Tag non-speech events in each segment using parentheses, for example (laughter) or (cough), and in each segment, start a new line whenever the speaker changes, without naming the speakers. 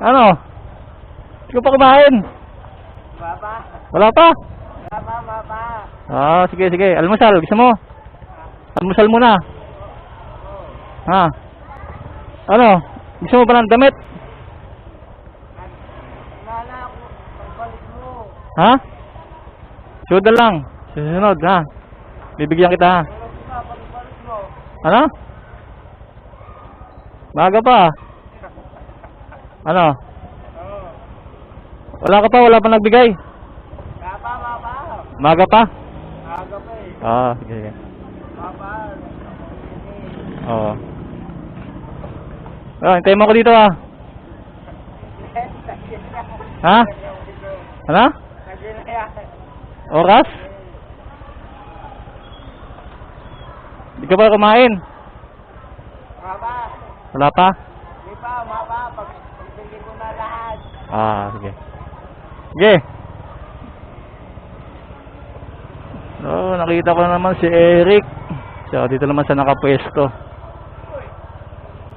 Ano? Hindi ka pa kumain?
Baba.
Wala pa?
Baba, baba.
Ah, sige, sige. Almusal, gusto mo? Almusal muna. Ha? Ano? Gusto mo pa ng damit?
Nala ako. Pagbalik mo.
Ha? Na lang. Susunod, ha? Bibigyan kita, ha? Ano? Maga pa. Ano?
Oo.
Wala ka pa, wala pa nagbigay.
Baba, baba.
Maga pa?
Aga pa eh.
Ah, sige.
Baba.
Oo. Ah, hintayin mo ako dito, ha? Ha? Ano? Oras? Hindi ka pa kumain? Wala pa?
Di pa, baba. Pag pagbili ko na lahat.
Ah, sige. Sige. So, nakita ko naman si Eric. So, dito naman sa nakapwesto.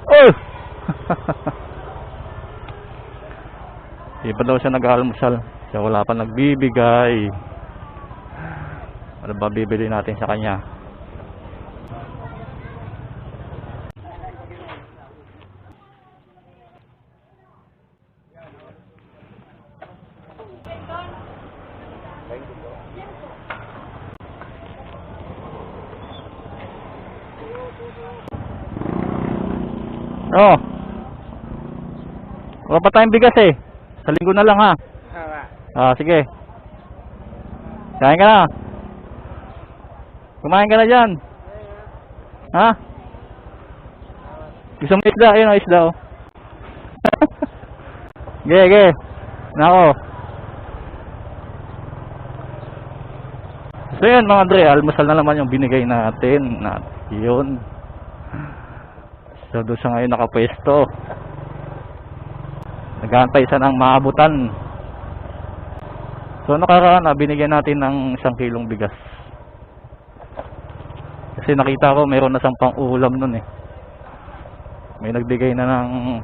Oh! (laughs) Di pa daw siya nag-almusal. So, wala pa nagbibigay. Ano ba bibili natin sa kanya? Oh. Wala pa tayong bigas eh. Sa linggo na lang ha. Ah, sige. Kain ka na. Kumain ka na dyan. Ha? Gusto mo isda? Ayun o, isda o. Ge, ge. Nako. So yun mga Andre, almusal na naman yung binigay natin. At yun. So doon sa ngayon nakapwesto. Nagantay sa ng maabutan. So nakaraan na binigyan natin ng isang kilong bigas. Kasi nakita ko mayroon na siyang pang ulam nun eh. May nagbigay na ng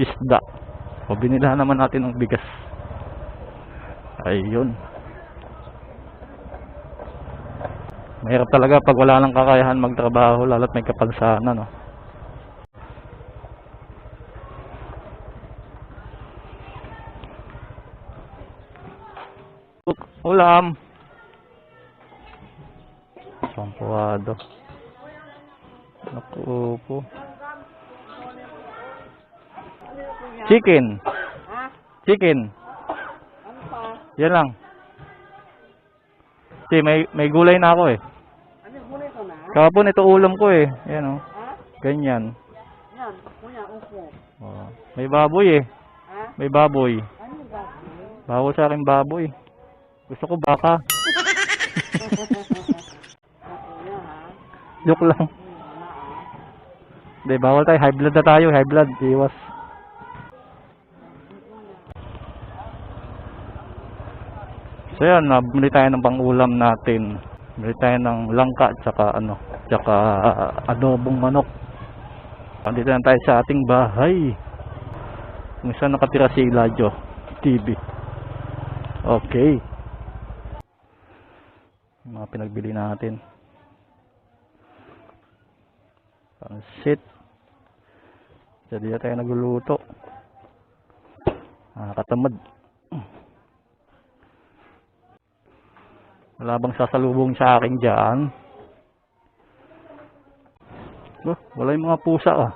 isda. O binila naman natin ng bigas. Ayun. Mahirap talaga pag wala nang kakayahan magtrabaho lalo't may kapansanan no. Ulam. Sampuado. Naku po. Chicken. Chicken.
Ano?
Yan lang. Kasi may, may gulay na ako eh.
Muna ito
ulam ko eh. Yan oh. Ganyan.
Yan. Kuya, upo.
Oh. May baboy eh.
Ha?
May baboy.
Ano gagawin?
Bawal sa akin baboy. Gusto ko baka. (laughs) Joke lang. Hindi, bawal tayo. High blood na tayo. High blood. Iwas. So yan, nabili tayo ng pangulam natin. Bili tayo ng langka at saka ano, tsaka ah, adobong manok. Andito na tayo sa ating bahay. Kung saan nakatira si Eladio TV. Okay. Mga pinagbili natin. Pansit. Jadi tayo nagluluto. Nakakatamad. Wala bang sasalubong sa akin dyan? Oh, wala yung mga pusa ah.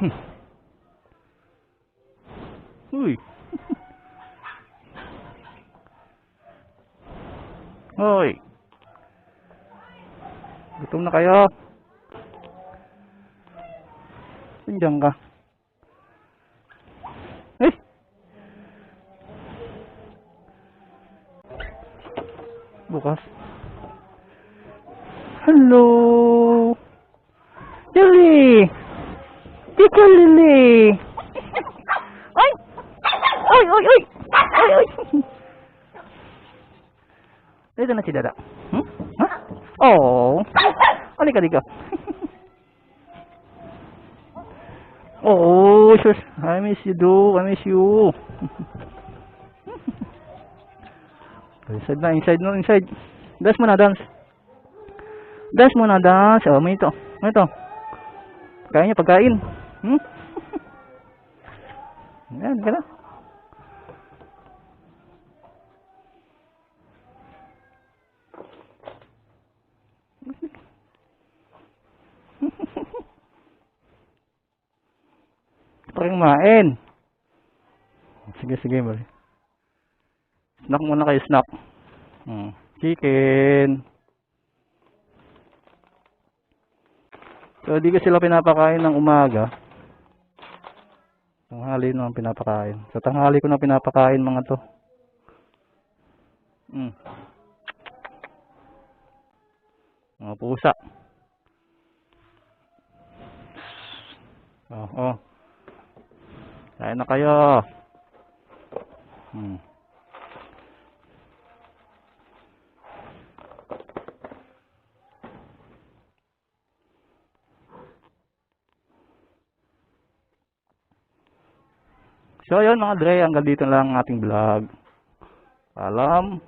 Hmm. Uy. (laughs) Hoy. Gutom na kayo. Nandiyan ka. Bukas. Hello. Lily. Tika Lily. Ay. Ay, ay, ay. Ay, ay. Dito na si Dada. Hmm? Ha? Oh. Halika, halika. Oh, sus. I miss you, do. I miss you. Inside na, inside no, inside. Dance mo dance. Dance mo na, dance. Oh, may ito. May ito. Pagkain niya, pagkain. Hmm? (laughs) Yan, gana. (laughs) Parang kumain. Sige, sige, bali. Snack muna kayo, snack. Hmm. Chicken. So, di ko sila pinapakain ng umaga. Tanghali na ang pinapakain. Sa tanghali ko na pinapakain mga to. Hmm. Mga pusa. Oh, oh. Kain na kayo. Hmm. So, yun mga Dre, hanggang dito lang ang ating vlog. Paalam.